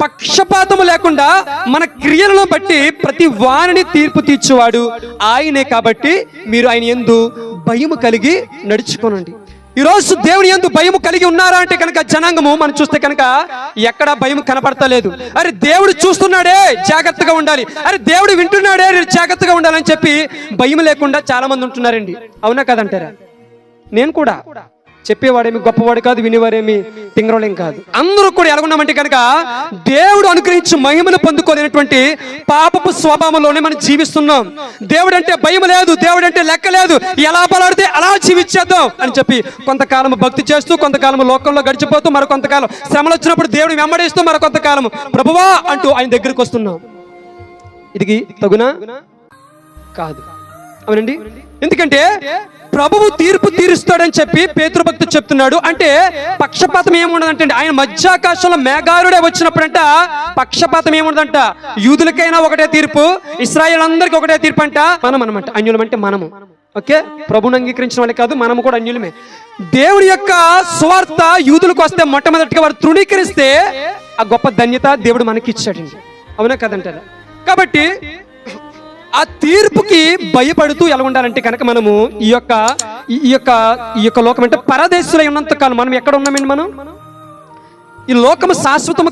పక్షపాతము లేకుండా మన క్రియలను బట్టి ప్రతి వాణిని తీర్పు తీర్చేవాడు ఆయనే కాబట్టి మీరు ఆయన ఎందు భయము కలిగి నడుచుకోనండి. ఈరోజు దేవుని ఎందు భయం కలిగి ఉన్నారా అంటే కనుక జనాంగము మనం చూస్తే కనుక ఎక్కడ భయం కనపడతలేదు. అరే దేవుడు చూస్తున్నాడే జాగ్రత్తగా ఉండాలి. అరే దేవుడు వింటున్నాడే జాగ్రత్తగా ఉండాలని చెప్పి భయం లేకుండా చాలా మంది ఉంటున్నారండి. అవునా కదంటారా? నేను కూడా. చెప్పేవాడేమి గొప్పవాడు కాదు వినేవారేమి తింగరోళం కాదు. అందరూ కూడా ఎలాగున్నామంటే కనుక దేవుడు అనుగ్రహించి మహిమను పొందుకోలేనటువంటి పాపపు స్వభావంలోనే మనం జీవిస్తున్నాం. దేవుడు అంటే భయం లేదు దేవుడు అంటే లెక్క లేదు. ఎలా పలాడితే అలా జీవించేద్దాం అని చెప్పి కొంతకాలం భక్తి చేస్తూ కొంతకాలం లోకంలో గడిచిపోతూ మరి కొంతకాలం శ్రమలు వచ్చినప్పుడు దేవుడు వెంబడిస్తూ మరి కొంతకాలం ప్రభువా అంటూ ఆయన దగ్గరికి వస్తున్నాం. ఇది తగునా? కాదు. అవునండి. ఎందుకంటే ప్రభువు తీర్పు తీరుస్తాడని చెప్పి పేతృభక్తి చెప్తున్నాడు. అంటే పక్షపాతం ఏముండదంటే ఆయన మధ్యాకాశంలో మేఘారుడే వచ్చినప్పుడంట పక్షపాతం ఏముండదంట. యూదులకైనా ఒకటే తీర్పు ఇస్రాయేల్ అందరికి ఒకటే తీర్పు అంట. మనం అనమాట అన్యులం అంటే మనము. ఓకే? ప్రభుని అంగీకరించిన వాళ్ళే కాదు మనము కూడా అన్యులమే. దేవుడి యొక్క స్వార్థ యూదులకు వస్తే మొట్టమొదటిగా వారు తృణీకరిస్తే ఆ గొప్ప ధన్యత దేవుడు మనకి ఇచ్చాడండి అవునా కదంటారా? కాబట్టి ఆ తీర్పుకి భయపడుతూ ఎలా ఉండాలంటే కనుక మనము ఈ యొక్క ఈ- యొక్క ఈ యొక్క లోకం అంటే పరదేశులై ఉన్నంత కాలం మనం ఎక్కడ ఉన్నామండి మనం? ఈ లోకము శాశ్వతము